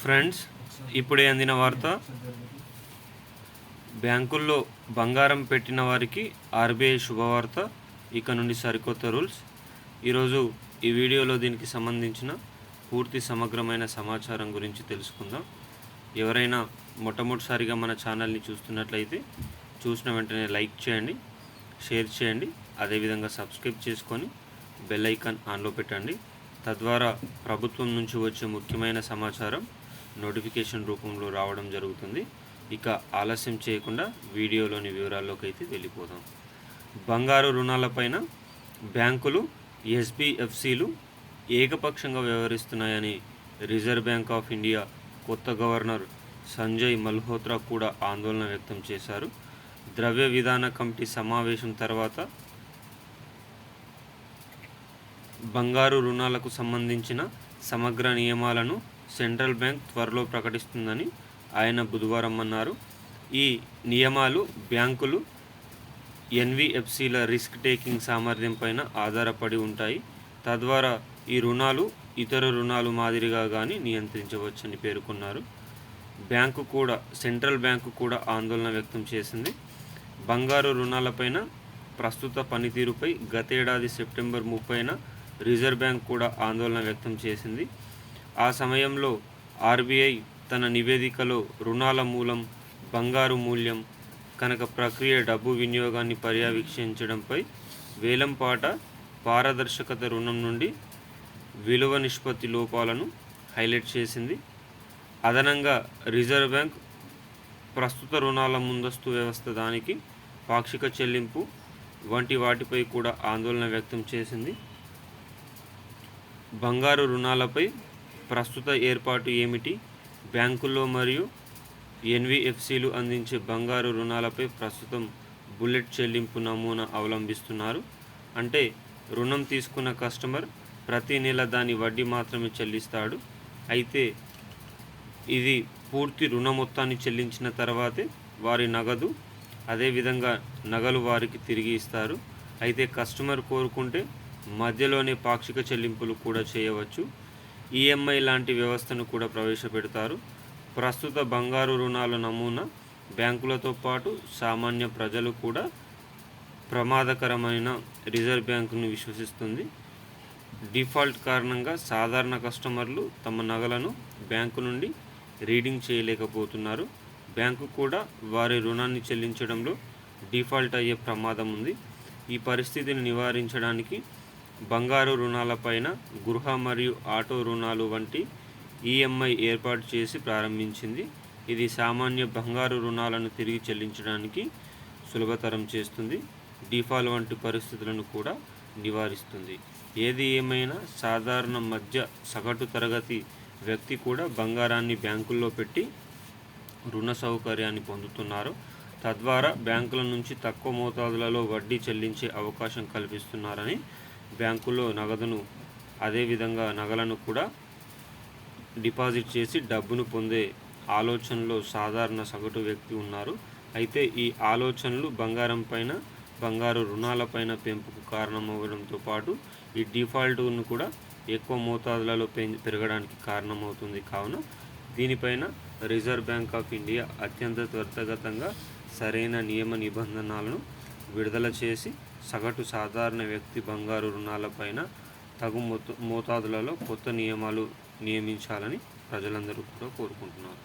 Friends ఇప్పుడే అందిన వార్త. బ్యాంకుల్లో బంగారం పెట్టిన వారికి ఆర్బీఐ శుభవార్త. ఇక నుండి సరికొత్త రూల్స్. ఈరోజు ఈ వీడియోలో దీనికి సంబంధించిన పూర్తి సమగ్రమైన సమాచారం గురించి తెలుసుకుందాం. ఎవరైనా మొట్టమొదటిసారిగా మన ఛానల్ని చూస్తున్నట్లయితే చూసిన వెంటనే లైక్ చేయండి షేర్ చేయండి అదేవిధంగా సబ్స్క్రైబ్ చేసుకొని బెల్ ఐకాన్ ఆన్లో పెట్టండి. తద్వారా ప్రభుత్వం నుంచి వచ్చే ముఖ్యమైన సమాచారం నోటిఫికేషన్ రూపంలో రావడం జరుగుతుంది. ఇక ఆలస్యం చేయకుండా వీడియోలోని వివరాల్లోకి అయితే వెళ్ళిపోదాం. బంగారు రుణాలపైన బ్యాంకులు ఎస్బిఎఫ్సిలు ఏకపక్షంగా వ్యవహరిస్తున్నాయని రిజర్వ్ బ్యాంక్ ఆఫ్ ఇండియా కొత్త గవర్నర్ సంజయ్ మల్హోత్రా కూడా ఆందోళన వ్యక్తం చేశారు. ద్రవ్య విధాన కమిటీ సమావేశం తర్వాత బంగారు రుణాలకు సంబంధించిన సమగ్ర నియమాలను సెంట్రల్ బ్యాంక్ త్వరలో ప్రకటిస్తుందని ఆయన బుధవారం అన్నారు. ఈ నియమాలు బ్యాంకులు ఎన్విఎఫ్సిల రిస్క్ టేకింగ్ సామర్థ్యం పైన ఆధారపడి ఉంటాయి. తద్వారా ఈ రుణాలు ఇతర రుణాలు మాదిరిగా కానీ నియంత్రించవచ్చని పేర్కొన్నారు. బ్యాంకు కూడా సెంట్రల్ బ్యాంకు కూడా ఆందోళన వ్యక్తం చేసింది. బంగారు రుణాలపైన ప్రస్తుత పనితీరుపై గతేడాది సెప్టెంబర్ ముప్పైన రిజర్వ్ బ్యాంక్ కూడా ఆందోళన వ్యక్తం చేసింది. ఆ సమయంలో ఆర్బీఐ తన నివేదికలో రుణాల మూలం బంగారు మూల్యం కనుక ప్రక్రియ డబ్బు వినియోగాన్ని పర్యవేక్షించడంపై వేలంపాట పారదర్శకత రుణం నుండి విలువ నిష్పత్తి లోపాలను హైలైట్ చేసింది. అదనంగా రిజర్వ్ బ్యాంక్ ప్రస్తుత రుణాల ముందస్తు వ్యవస్థ దానికి పాక్షిక చెల్లింపు వంటి వాటిపై కూడా ఆందోళన వ్యక్తం చేసింది. బంగారు రుణాలపై ప్రస్తుత ఏర్పాటు ఏమిటి? బ్యాంకుల్లో మరియు ఎన్విఎఫ్సిలు అందించే బంగారు రుణాలపై ప్రస్తుతం బుల్లెట్ చెల్లింపు నమూనా అవలంబిస్తున్నారు. అంటే రుణం తీసుకున్న కస్టమర్ ప్రతి నెల దాని వడ్డీ మాత్రమే చెల్లిస్తాడు. అయితే ఇది పూర్తి రుణ మొత్తాన్ని చెల్లించిన తర్వాతే వారి నగదు అదేవిధంగా నగలు వారికి తిరిగి ఇస్తారు. అయితే కస్టమర్ కోరుకుంటే మధ్యలోనే పాక్షిక చెల్లింపులు కూడా చేయవచ్చు. ఈఎంఐ లాంటి వ్యవస్థను కూడా ప్రవేశపెడతారు. ప్రస్తుత బంగారు రుణాల నమూనా బ్యాంకులతో పాటు సామాన్య ప్రజలు కూడా ప్రమాదకరమైన రిజర్వ్ బ్యాంకును విశ్వసిస్తుంది. డిఫాల్ట్ కారణంగా సాధారణ కస్టమర్లు తమ నగలను బ్యాంకు నుండి రీడింగ్ చేయలేకపోతున్నారు. బ్యాంకు కూడా వారి రుణాన్ని చెల్లించడంలో డిఫాల్ట్ అయ్యే ప్రమాదం ఉంది. ఈ పరిస్థితిని నివారించడానికి బంగారు రుణాలపైన గృహ మరియు ఆటో రుణాలు వంటి ఈఎంఐ ఏర్పాటు చేసి ప్రారంభించింది. ఇది సామాన్య బంగారు రుణాలను తిరిగి చెల్లించడానికి సులభతరం చేస్తుంది. డిఫాల్ వంటి పరిస్థితులను కూడా నివారిస్తుంది. ఏది ఏమైనా సాధారణ మధ్య సగటు తరగతి వ్యక్తి కూడా బంగారాన్ని బ్యాంకుల్లో పెట్టి రుణ సౌకర్యాన్ని పొందుతున్నారు. తద్వారా బ్యాంకుల నుంచి తక్కువ మోతాదులలో వడ్డీ చెల్లించే అవకాశం కల్పిస్తున్నారని బ్యాంకుల్లో నగదును అదేవిధంగా నగలను కూడా డిపాజిట్ చేసి డబ్బును పొందే ఆలోచనలో సాధారణ సగటు వ్యక్తి ఉన్నారు. అయితే ఈ ఆలోచనలు బంగారం పైన బంగారు రుణాలపైన పెంపుకు కారణమవ్వడంతో పాటు ఈ డిఫాల్ట్ను కూడా ఎక్కువ మోతాదులలో పెరగడానికి కారణమవుతుంది. కావున దీనిపైన రిజర్వ్ బ్యాంక్ ఆఫ్ ఇండియా అత్యంత త్వరితగతంగా సరైన నియమ నిబంధనలను విడుదల చేసి సగటు సాధారణ వ్యక్తి బంగారు రుణాలపైన తగు మోతాదులలో కొత్త నియమాలు నియమించాలని ప్రజలందరూ కూడా కోరుకుంటున్నారు.